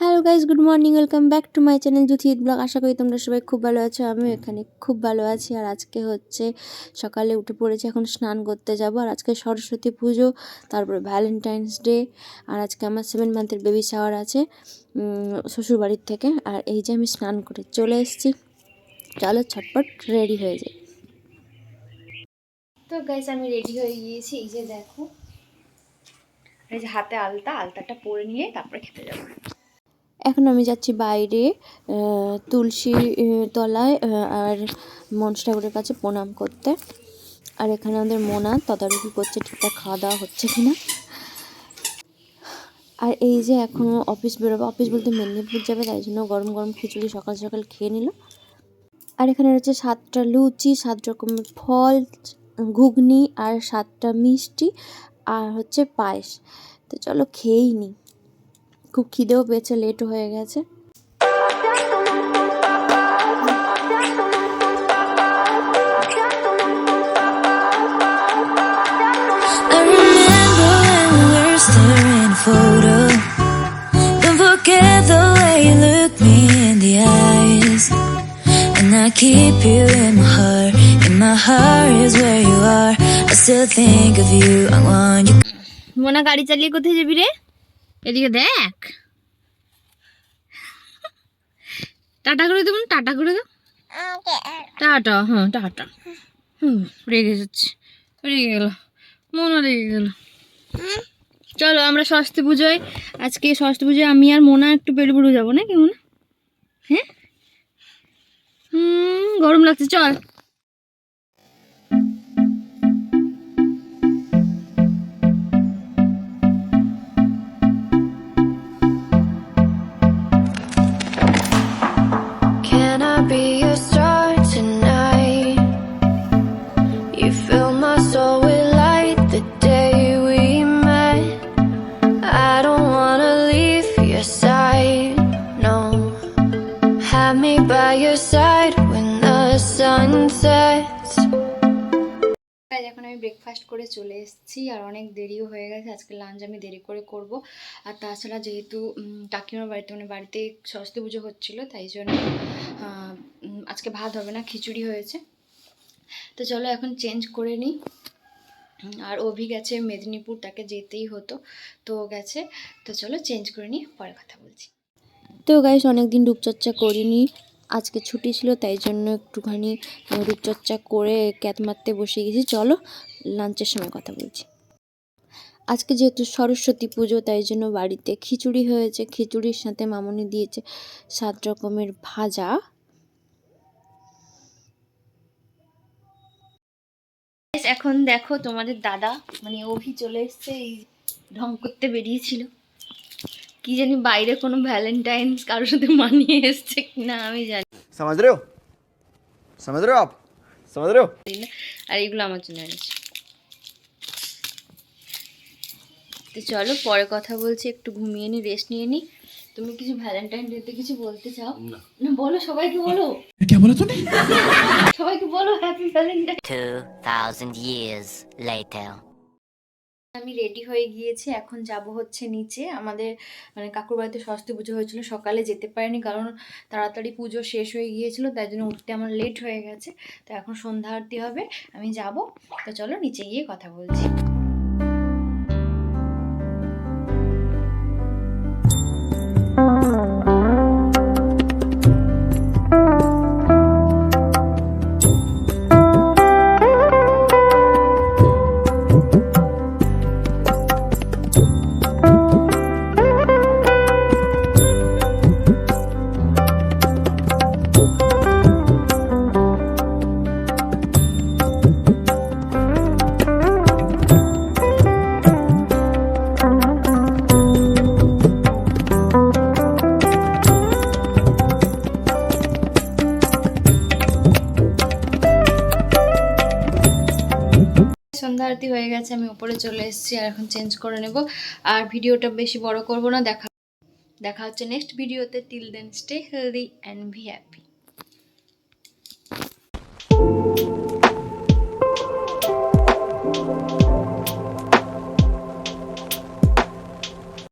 Hello guys good morning welcome back to my channel Juthi Eid vlog আশা করি তোমরা সবাই খুব ভালো আছো, আমিও এখানে খুব ভালো আছি। আর আজকে হচ্ছে সকালে উঠে পড়েছি, এখন স্নান করতে যাব। আর আজকে সরস্বতী পুজো, তারপরে ভ্যালেন্টাইন্স ডে আর আজকে আমার সেভেন মান্থের বেবি শাওয়ার আছে শ্বশুর বাড়ির থেকে। আর এই যে আমি স্নান করে চলে এসেছি, চলো ছটপট রেডি হয়ে যাই। তো গাইজ আমি রেডি হয়ে গিয়েছি। এই যে দেখো। এই যে হাতে আলতা, আলতাটা পরে নিয়ে তারপরে খেতে যাব। এখন আমি যাচ্ছি বাইরে তুলসী তলায় আর মনসা ঠাকুরের কাছে প্রণাম করতে। আর এখানে আমাদের মোনা তদারকি করছে, ঠিকঠাক খাওয়া দাওয়া হচ্ছে কিনা। আর এই যে এখন অফিস বেরোবে, অফিস বলতে মেদিনীপুর যাবে, তাই জন্য গরম গরম খিচুড়ি সকাল সকাল খেয়ে নিল। আর এখানে রয়েছে সাতটা লুচি, সাত রকমের ফল ঘুগনি আর সাতটা মিষ্টি আর হচ্ছে পায়েস। তো চলো খেয়েই নি। খুব খিদেও পেয়েছে লেট হয়ে গেছে। Keep you in my heart. Mona গাড়ি চালিয়ে কোথায় যাবি রে? এদিকে দেখ। টাটা করে দেবো না, টাটা করে দাও টাটা হ্যাঁ টাটা। হুম রেগে যাচ্ছে। রেগে গেল। মোনা রেগে গেল। চলো আমরা সরস্বতী পুজোয় আজকে সরস্বতী পুজোয় আমি আর মোনা একটু বেলুবুড়ু যাব নাকি মোনা? হ্যাঁ? হুম গরম লাগছে চল। Have me by your side when the sun sets. এখন আমি ব্রেকফাস্ট করে চলে এসেছি আর অনেক দেরিও হয়ে গেছে। আজকে লাঞ্চ আমি দেরি করে করব। আর তাছাড়া যেহেতু কাকিমার বাড়িতে মানে বাড়িতে সরস্বতী পুজো হচ্ছিল, তাই জন্য আজকে ভাত হবে না, খিচুড়ি হয়েছে। তো চলো এখন চেঞ্জ করে নিই। আর অভি গেছে মেদিনীপুর, তাকে যেতেই হতো, তো গেছে। তো চলো চেঞ্জ করে নিই, পরে কথা বলছি। তো গাইস অনেকদিন রূপচর্চা করিনি। আজকে ছুটি ছিল, তাই জন্য একটুখানি রূপচর্চা করে ক্যাত মারতে বসে গেছি। চলো, লাঞ্চের সময় কথা বলছি। আজকে যেহেতু সরস্বতী পুজো, তাই জন্য বাড়িতে খিচুড়ি হয়েছে। খিচুড়ির সাথে মামনি দিয়েছে সাত রকমের ভাজা। এখন দেখো তোমাদের দাদা মানে অভি চলে এসছে, এই ঢং করতে বেরিয়েছিল। কি জানি বাইরে কোনো ভ্যালেন্টাইন্স কারোর সাথে মানিয়ে এসছে কিনা আমি জানি সমাজ আপ আর এগুলো আমার জন্য এনেছে। তো চলো পরে কথা বলছি একটু ঘুমিয়ে নি রেস্ট নিয়ে নি। তুমি কিছু ভ্যালেন্টাইন ডেতে কিছু বলতে চাও? না। বলো সবাইকে বলো। কে বলো তুমি সবাইকে বলো হ্যাপি ভ্যালেন্টাইন 2000 ইয়ার্স লেটার আমি রেডি হয়ে গিয়েছি, এখন যাব হচ্ছে নিচে। আমাদের মানে কাকুর বাড়িতে সরস্বতী পুজো হয়েছিল, সকালে যেতে পারিনি কারণ তাড়াতাড়ি পুজো শেষ হয়ে গিয়েছিল, তাই জন্য উঠতে আমার লেট হয়ে গেছে। তো এখন সন্ধ্যা আরতি হবে, আমি যাব। তো চলো নিচে গিয়ে কথা বলছি। আরতি হয়ে গেছে, আমি উপরে চলে এসেছি আর এখন চেঞ্জ করে নেব। আর ভিডিওটা বেশি বড় করব না, দেখা দেখা হচ্ছে নেক্সট ভিডিওতে। Till then stay healthy and be happy